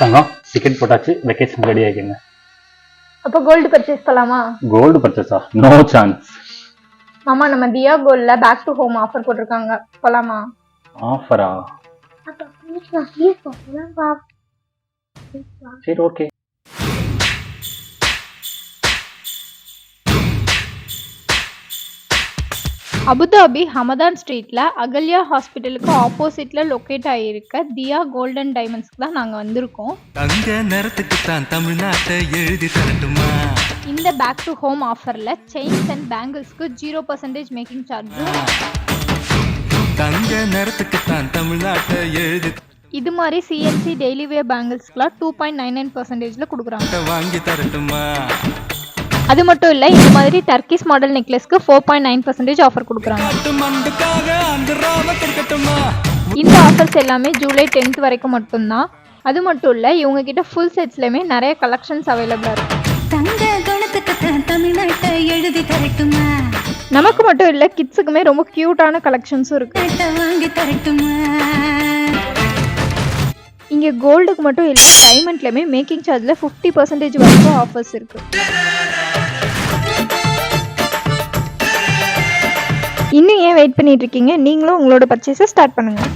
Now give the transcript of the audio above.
தங்கம் ticket போட்டாச்சு vacation ready ஆகிக்கங்க அப்போ கோல்டு பர்ச்சேஸ் பண்ணலாமா? கோல்டு பர்ச்சேஸா நோ சான்ஸ் மாமா நம்ம தியா கோல்ட்ல பேக் டு ஹோம் ஆஃபர் போட்டிருக்காங்க. போலாமா? ஆஃபரா சரி ஓகே அபுதாபி ஹமதான் ஸ்ட்ரீட்ல அகல்யா ஹாஸ்பிட்டலுக்கு ஆப்போசிட்ல லொக்கேட் ஆகியிருக்க தியா கோல்டன் டைமண்ட்ஸ்க்கு தான் நாங்கள் வந்திருக்கோம். தங்க நேரத்துக்கு தான் தமிழ்நாட்டை எழுதி தரட்டுமா? இந்த பேக் டு ஹோம் ஆஃபரில் செயின்ஸ் அண்ட் பேங்கிள்ஸ்க்கு ஜீரோ பர்சன்டேஜ் மேக்கிங் சார்ஜும் தங்க நேரத்துக்கு தான் தமிழ்நாட்டை எழுதி இது மாதிரி சிஎன்சி டெய்லி வேர் பேங்கிள்ஸ்க்குலாம் டூ பாயிண்ட் நைன் நைன் பர்சன்டேஜில் கொடுக்குறாங்க. வாங்கி தரட்டுமா? அது மட்டும் இல்லை இந்த மாதிரி Turkish model நெக்லஸ்க்கு four point nine percentage offer கொடுக்குறாங்க. இந்த ஆஃபர்ஸ் எல்லாமே ஜூலை டென்த் வரைக்கும் மட்டும்தான். அது மட்டும் இல்லை இவங்க கிட்ட ஃபுல் செட்ஸ்லையுமே நிறைய கலெக்ஷன்ஸ் அவைலபிளாக இருக்கும் நமக்கு மட்டும் இல்லை கிட்ஸுக்குமே ரொம்ப க்யூட்டான கலெக்ஷன்ஸும் தரட்டுமா? இங்கே கோல்டுக்கு மட்டும் இல்லை டைமண்ட்லையுமே மேக்கிங் சார்ஜில் ஃபிஃப்டி பர்சன்டேஜ் வரைக்கும் ஆஃபர்ஸ் இருக்குது இன்னும் ஏன் வெயிட் பண்ணிட்டு இருக்கீங்க? நீங்களும் உங்களோட பர்ச்சேஸை ஸ்டார்ட் பண்ணுங்கள்